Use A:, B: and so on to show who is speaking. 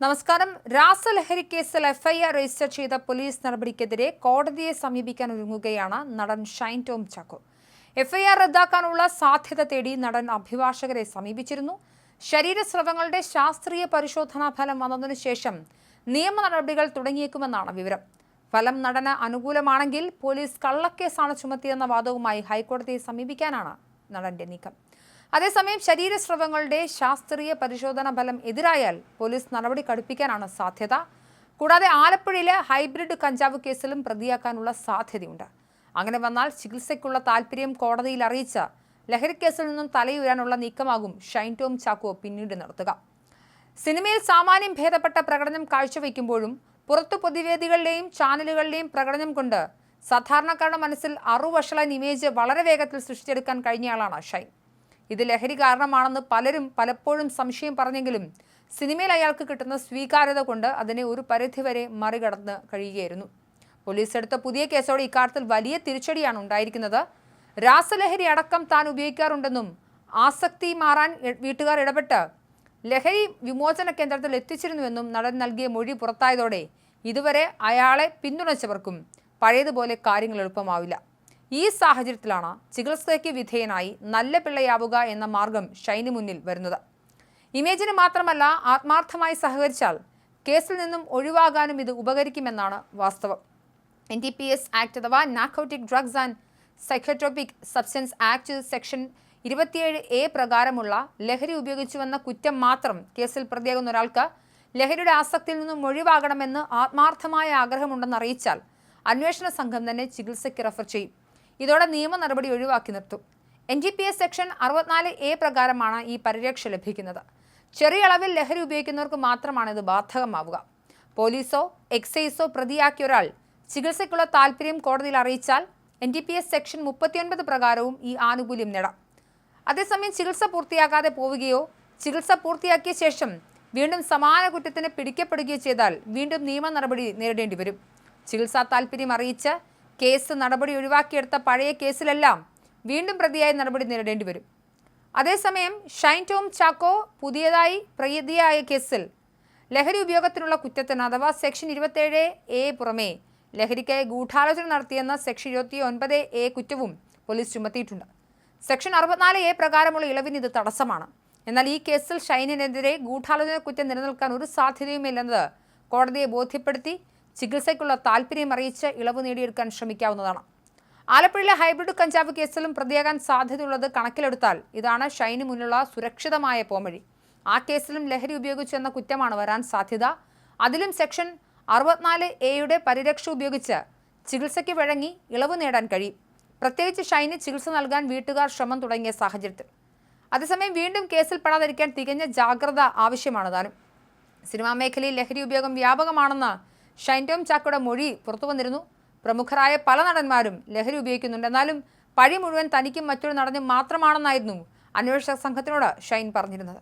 A: നമസ്കാരം. രാസലഹരി കേസിൽ FIR register ചെയ്ത പോലീസ് നടപടിക്കെതിരെ കോടതിയെ സമീപിക്കാൻ ഒരുങ്ങുകയാണ് നടൻ ഷൈൻ ടോം ചാക്കോ. എഫ്ഐആർ റദ്ദാക്കാനുള്ള സാധ്യത തേടി നടൻ അഭിഭാഷകരെ സമീപിച്ചിരുന്നു. ശരീരസ്രവങ്ങളുടെ ശാസ്ത്രീയ പരിശോധനാ ഫലം വന്നതിനു ശേഷം നിയമ നടപടികൾ തുടങ്ങിയേക്കുമെന്നാണ് വിവരം. ഫലം നടന് അനുകൂലമാണെങ്കിൽ പോലീസ് കള്ളക്കേസാണ് ചുമത്തിയെന്ന വാദവുമായി ഹൈക്കോടതിയെ സമീപിക്കാനാണ് നടന്റെ നീക്കം. അതേസമയം ശരീരസ്രവങ്ങളുടെ ശാസ്ത്രീയ പരിശോധനാ ഫലം എതിരായാൽ പോലീസ് നടപടി കടുപ്പിക്കാനാണ് സാധ്യത. കൂടാതെ ആലപ്പുഴയിലെ ഹൈബ്രിഡ് കഞ്ചാവ് കേസിലും പ്രതിയാക്കാനുള്ള സാധ്യതയുണ്ട്. അങ്ങനെ വന്നാൽ ചികിത്സയ്ക്കുള്ള താല്പര്യം കോടതിയിൽ അറിയിച്ച ലഹരിക്കേസിൽ നിന്നും തലയുയരാനുള്ള നീക്കമാകും ഷൈൻ ടോം ചാക്കോ പിന്നീട് നടത്തുക. സിനിമയിൽ സാമാന്യം ഭേദപ്പെട്ട പ്രകടനം കാഴ്ചവെക്കുമ്പോഴും പുറത്തു പൊതുവേദികളിലെയും ചാനലുകളിലെയും പ്രകടനം കൊണ്ട് സാധാരണക്കാരുടെ മനസ്സിൽ അറുവഷളൻ ഇമേജ് വളരെ വേഗത്തിൽ സൃഷ്ടിച്ചെടുക്കാൻ കഴിഞ്ഞയാളാണ് ഷൈൻ. ഇത് ലഹരി കാരണമാണെന്ന് പലരും പലപ്പോഴും സംശയം പറഞ്ഞെങ്കിലും സിനിമയിൽ അയാൾക്ക് കിട്ടുന്ന സ്വീകാര്യത കൊണ്ട് അതിനെ ഒരു പരിധിവരെ മറികടന്ന് കഴിയുകയായിരുന്നു. പോലീസ് എടുത്ത പുതിയ കേസോടെ ഇക്കാര്യത്തിൽ വലിയ തിരിച്ചടിയാണ് ഉണ്ടായിരിക്കുന്നത്. രാസലഹരി അടക്കം താൻ ഉപയോഗിക്കാറുണ്ടെന്നും ആസക്തി മാറാൻ വീട്ടുകാർ ഇടപെട്ട് ലഹരി വിമോചന കേന്ദ്രത്തിൽ എത്തിച്ചിരുന്നുവെന്നും നടൻ നൽകിയ മൊഴി പുറത്തായതോടെ ഇതുവരെ അയാളെ പിന്തുണച്ചവർക്കും പഴയതുപോലെ കാര്യങ്ങൾ എളുപ്പമാവില്ല. ഈ സാഹചര്യത്തിലാണ് ചികിത്സയ്ക്ക് വിധേയനായി നല്ല പിള്ളയാവുക എന്ന മാർഗം ഷൈന് മുന്നിൽ വരുന്നത്. ഇമേജിന് മാത്രമല്ല ആത്മാർത്ഥമായി സഹകരിച്ചാൽ കേസിൽ നിന്നും ഒഴിവാകാനും ഇത് ഉപകരിക്കുമെന്നാണ് വാസ്തവം. N D P S act അഥവാ narcotic drugs and psychotropic substance act section ഇരുപത്തിയേഴ് എ പ്രകാരമുള്ള ലഹരി ഉപയോഗിച്ചുവെന്ന കുറ്റം മാത്രം കേസിൽ പ്രതിയാകുന്ന ഒരാൾക്ക് ലഹരിയുടെ ആസക്തിയിൽ നിന്നും ഒഴിവാകണമെന്ന് ആത്മാർത്ഥമായ ആഗ്രഹമുണ്ടെന്ന് അറിയിച്ചാൽ അന്വേഷണ സംഘം തന്നെ ചികിത്സയ്ക്ക് റെഫർ ചെയ്യും. ഇതോടെ നിയമ നടപടി ഒഴിവാക്കി നിർത്തും. N D P S section അറുപത്തിനാല് എ പ്രകാരമാണ് ഈ പരിരക്ഷ ലഭിക്കുന്നത്. ചെറിയ അളവിൽ ലഹരി ഉപയോഗിക്കുന്നവർക്ക് മാത്രമാണ് ഇത് ബാധകമാവുക. പോലീസോ എക്സൈസോ പ്രതിയാക്കിയ ഒരാൾ ചികിത്സയ്ക്കുള്ള താല്പര്യം കോടതിയിൽ അറിയിച്ചാൽ N D P S section മുപ്പത്തിയൊൻപത് പ്രകാരവും ഈ ആനുകൂല്യം നേടാം. അതേസമയം ചികിത്സ പൂർത്തിയാക്കാതെ പോവുകയോ ചികിത്സ പൂർത്തിയാക്കിയ ശേഷം വീണ്ടും സമാന കുറ്റത്തിന് പിടിക്കപ്പെടുകയോ ചെയ്താൽ വീണ്ടും നിയമ നടപടി നേരിടേണ്ടി വരും. ചികിത്സാ താല്പര്യം അറിയിച്ച് കേസ് നടപടി ഒഴിവാക്കിയെടുത്ത പഴയ കേസിലെല്ലാം വീണ്ടും പ്രതിയായി നടപടി നേരിടേണ്ടി വരും. അതേസമയം ഷൈൻ ടോം ചാക്കോ പുതിയതായി പ്രതിയായ കേസിൽ ലഹരി ഉപയോഗത്തിനുള്ള കുറ്റത്തിന് അഥവാ സെക്ഷൻ ഇരുപത്തേഴ് എ പുറമെ ലഹരിക്കായി ഗൂഢാലോചന നടത്തിയെന്ന സെക്ഷൻ ഇരുപത്തി ഒൻപത് എ കുറ്റവും പോലീസ് ചുമത്തിയിട്ടുണ്ട്. സെക്ഷൻ അറുപത്തിനാല് എ പ്രകാരമുള്ള ഇളവിന് ഇത് തടസ്സമാണ്. എന്നാൽ ഈ കേസിൽ ഷൈനിനെതിരെ ഗൂഢാലോചന കുറ്റം നിലനിൽക്കാൻ ഒരു സാധ്യതയുമില്ലെന്നത് കോടതിയെ ബോധ്യപ്പെടുത്തി ചികിത്സയ്ക്കുള്ള താല്പര്യം അറിയിച്ച് ഇളവ് നേടിയെടുക്കാൻ ശ്രമിക്കാവുന്നതാണ്. ആലപ്പുഴയിലെ ഹൈബ്രിഡ് കഞ്ചാവ് കേസിലും പ്രതിയാകാൻ സാധ്യതയുള്ളത് കണക്കിലെടുത്താൽ ഇതാണ് ഷൈന് മുന്നിലുള്ള സുരക്ഷിതമായ പോംവഴി. ആ കേസിലും ലഹരി ഉപയോഗിച്ചെന്ന കുറ്റമാണ് വരാൻ സാധ്യത. അതിലും സെക്ഷൻ അറുപത്തിനാല് എയുടെ പരിരക്ഷ ഉപയോഗിച്ച് ചികിത്സയ്ക്ക് വഴങ്ങി ഇളവ് നേടാൻ കഴിയും. പ്രത്യേകിച്ച് ഷൈന് ചികിത്സ നൽകാൻ വീട്ടുകാർ ശ്രമം തുടങ്ങിയ സാഹചര്യത്തിൽ. അതേസമയം വീണ്ടും കേസിൽ പെടാതിരിക്കാൻ തികഞ്ഞ ജാഗ്രത ആവശ്യമാണ് താനും. സിനിമാ മേഖലയിൽ ലഹരി ഉപയോഗം വ്യാപകമാണെന്ന് ഷൈൻ ടോം ചാക്കോയുടെ മൊഴി പുറത്തു വന്നിരുന്നു പ്രമുഖരായ പല നടന്മാരും ലഹരി ഉപയോഗിക്കുന്നുണ്ട്. എന്നാലും പഴി മുഴുവൻ തനിക്കും മറ്റൊരു നടനും മാത്രമാണെന്നായിരുന്നു അന്വേഷക സംഘത്തിനോട് ഷൈൻ പറഞ്ഞിരുന്നത്.